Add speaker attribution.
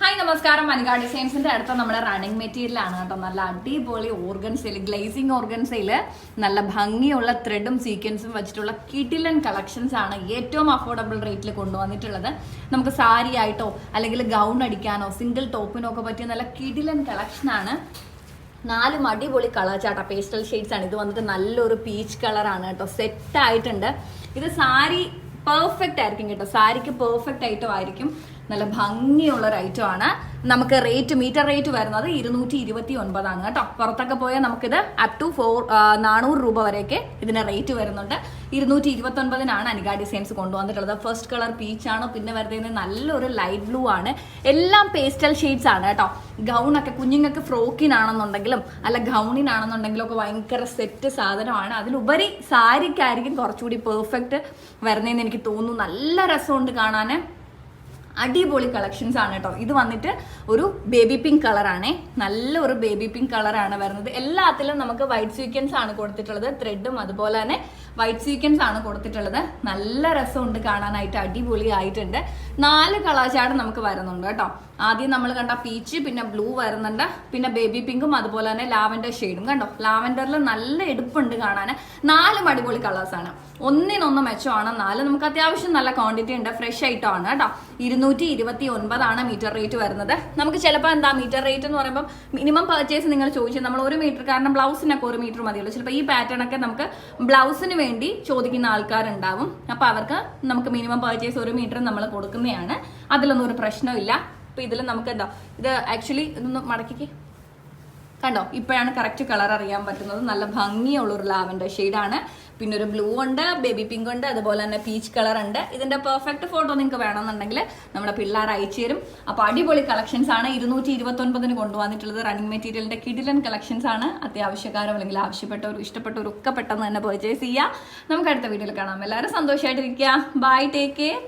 Speaker 1: Hi നമസ്കാരം. മനിക ഡിസൈൻസിന്റെ അടുത്ത നമ്മുടെ റണ്ണിങ് മെറ്റീരിയൽ ആണ് കേട്ടോ. നല്ല അടിപൊളി ഓർഗൻസിൽ ഗ്ലേസിംഗ് ഓർഗൻസയിൽ നല്ല ഭംഗിയുള്ള ത്രെഡും സീക്വൻസും വെച്ചിട്ടുള്ള കിഡിലൻ കളക്ഷൻസ് ആണ് ഏറ്റവും അഫോർഡബിൾ റേറ്റിൽ കൊണ്ടുവന്നിട്ടുള്ളത്. നമുക്ക് സാരി ആയിട്ടോ അല്ലെങ്കിൽ ഗൗൺ അടിക്കാനോ സിംഗിൾ ടോപ്പിനോ ഒക്കെ പറ്റിയ നല്ല കിഡിലൻ കളക്ഷൻ ആണ്. നാലും അടിപൊളി കളർ ചാട്ട പേസ്റ്റൽ ഷെയ്ഡ്സ് ആണ്. ഇത് വന്നിട്ട് നല്ലൊരു പീച്ച് കളറാണ് കേട്ടോ. സെറ്റ് ആയിട്ടുണ്ട്. ഇത് സാരി പെർഫെക്റ്റ് ആയിരിക്കും കേട്ടോ. സാരിക്ക് പെർഫെക്റ്റ് ആയിട്ടും ആയിരിക്കും. നല്ല ഭംഗിയുള്ള ഒരു ഐറ്റം ആണ്. നമുക്ക് റേറ്റ് മീറ്റർ റേറ്റ് വരുന്നത് ഇരുന്നൂറ്റി ഇരുപത്തി ഒൻപതാണ് കേട്ടോ. പുറത്തൊക്കെ പോയാൽ നമുക്കിത് അപ് ടു ഫോർ നാനൂറ് രൂപ വരെയൊക്കെ ഇതിന് റേറ്റ് വരുന്നുണ്ട്. ഇരുന്നൂറ്റി ഇരുപത്തി ഒൻപതിനാണ് അനിക ഡിസൈൻസ് കൊണ്ടുവന്നിട്ടുള്ളത്. ഫസ്റ്റ് കളർ പീച്ച് ആണ് പിന്നെ വരുന്നത് നല്ലൊരു ലൈറ്റ് ബ്ലൂ ആണ്. എല്ലാം പേസ്റ്റൽ ഷെയ്ഡ്സ് ആണ് കേട്ടോ. ഗൗണൊക്കെ കുഞ്ഞുങ്ങൾക്ക് ഫ്രോക്കിനാണെന്നുണ്ടെങ്കിലും അല്ല ഗൗണിനാണെന്നുണ്ടെങ്കിലും ഒക്കെ ഭയങ്കര സെറ്റ് സാധനമാണ്. അതിലുപരി സാരിക്കായിരിക്കും കുറച്ചുകൂടി പെർഫെക്റ്റ് വരുന്നതെന്ന് എനിക്ക് തോന്നുന്നു. നല്ല രസമുണ്ട് കാണാൻ. അടിപൊളി കളക്ഷൻസ് ആണ് കേട്ടോ ഇത് വന്നിട്ട് ഒരു ബേബി പിങ്ക് കളറാണേ നല്ല ഒരു ബേബി പിങ്ക് കളറാണ് വരുന്നത്. എല്ലാത്തിലും നമുക്ക് വൈറ്റ് സീക്വൻസ് ആണ് കൊടുത്തിട്ടുള്ളത്. ത്രെഡും അതുപോലെ തന്നെ വൈറ്റ് സീക്വൻസ് ആണ് കൊടുത്തിട്ടുള്ളത്. നല്ല രസമുണ്ട് കാണാനായിട്ട്. അടിപൊളി ആയിട്ടുണ്ട് നാല് കളർ നമുക്ക് വരുന്നുണ്ട് കേട്ടോ ആദ്യം നമ്മൾ കണ്ട പീച്ച് പിന്നെ ബ്ലൂ വരുന്നുണ്ട്. പിന്നെ ബേബി പിങ്കും അതുപോലെ തന്നെ ലാവൻഡർ ഷെയ്ഡും കണ്ടോ? ലാവൻഡറിൽ നല്ല എടുപ്പുണ്ട് കാണാൻ നാലും അടിപൊളി കളേഴ്സാണ് ഒന്നിനൊന്ന് മെച്ചമാണ്. നാല് നമുക്ക് അത്യാവശ്യം നല്ല ക്വാണ്ടിറ്റി ഉണ്ട്. ഫ്രഷ് ആണ് കേട്ടോ ഇരുന്നൂറ്റി ഇരുപത്തി ഒൻപതാണ് മീറ്റർ റേറ്റ് വരുന്നത്. നമുക്ക് ചിലപ്പോൾ എന്താ മീറ്റർ റേറ്റ് എന്ന് പറയുമ്പോൾ മിനിമം പർച്ചേസ് നിങ്ങൾ ചോദിച്ചത് നമ്മൾ ഒരു മീറ്റർ കാരണം ബ്ലൗസിനൊക്കെ ഒരു മീറ്റർ മതിയുള്ളൂ ചിലപ്പോൾ ഈ പാറ്റേൺ ഒക്കെ നമുക്ക് ബ്ലൗസിന് വേണ്ടി ചോദിക്കുന്ന ആൾക്കാരുണ്ടാവും. അപ്പോൾ അവർക്ക് നമുക്ക് മിനിമം പർച്ചേസ് ഒരു മീറ്റർ നമ്മൾ കൊടുക്കുന്നതാണ്. അതിലൊന്നും ഒരു പ്രശ്നമില്ല. അപ്പോൾ ഇതിൽ നമുക്ക് എന്താ ഇത് ആക്ച്വലി ഇതൊന്ന് മടക്കിക്ക്. കണ്ടോ? ഇപ്പോഴാണ് കറക്റ്റ് കളർ അറിയാൻ പറ്റുന്നത്. നല്ല ഭംഗിയുള്ള ഒരു ലാവൻഡർ ഷെയ്ഡാണ്. പിന്നെ ഒരു ബ്ലൂ ഉണ്ട് ബേബി പിങ്ക് ഉണ്ട് അതുപോലെ തന്നെ പീച്ച് കളർ ഉണ്ട്. ഇതിന്റെ പെർഫെക്റ്റ് ഫോട്ടോ നിങ്ങൾക്ക് വേണമെന്നുണ്ടെങ്കിൽ നമ്മുടെ പിള്ളേർ അയച്ചു തരും. അപ്പോൾ അടിപൊളി കളക്ഷൻസ് ആണ്. ഇരുന്നൂറ്റി ഇരുപത്തി ഒൻപതിന് കൊണ്ടുവന്നിട്ടുള്ളത് റണ്ണിങ് മെറ്റീരിയലിന്റെ കിഡിലൻ കളക്ഷൻസ് ആണ്. അത്യാവശ്യക്കാരോ അല്ലെങ്കിൽ ആവശ്യപ്പെട്ടവരും ഇഷ്ടപ്പെട്ടവരും ഒക്കെ പെട്ടെന്ന് തന്നെ പെർച്ചേസ് ചെയ്യുക നമുക്ക് അടുത്ത വീഡിയോയിൽ കാണാം. എല്ലാവരും സന്തോഷമായിട്ടിരിക്കുക ബൈ ടേക്ക് കെയർ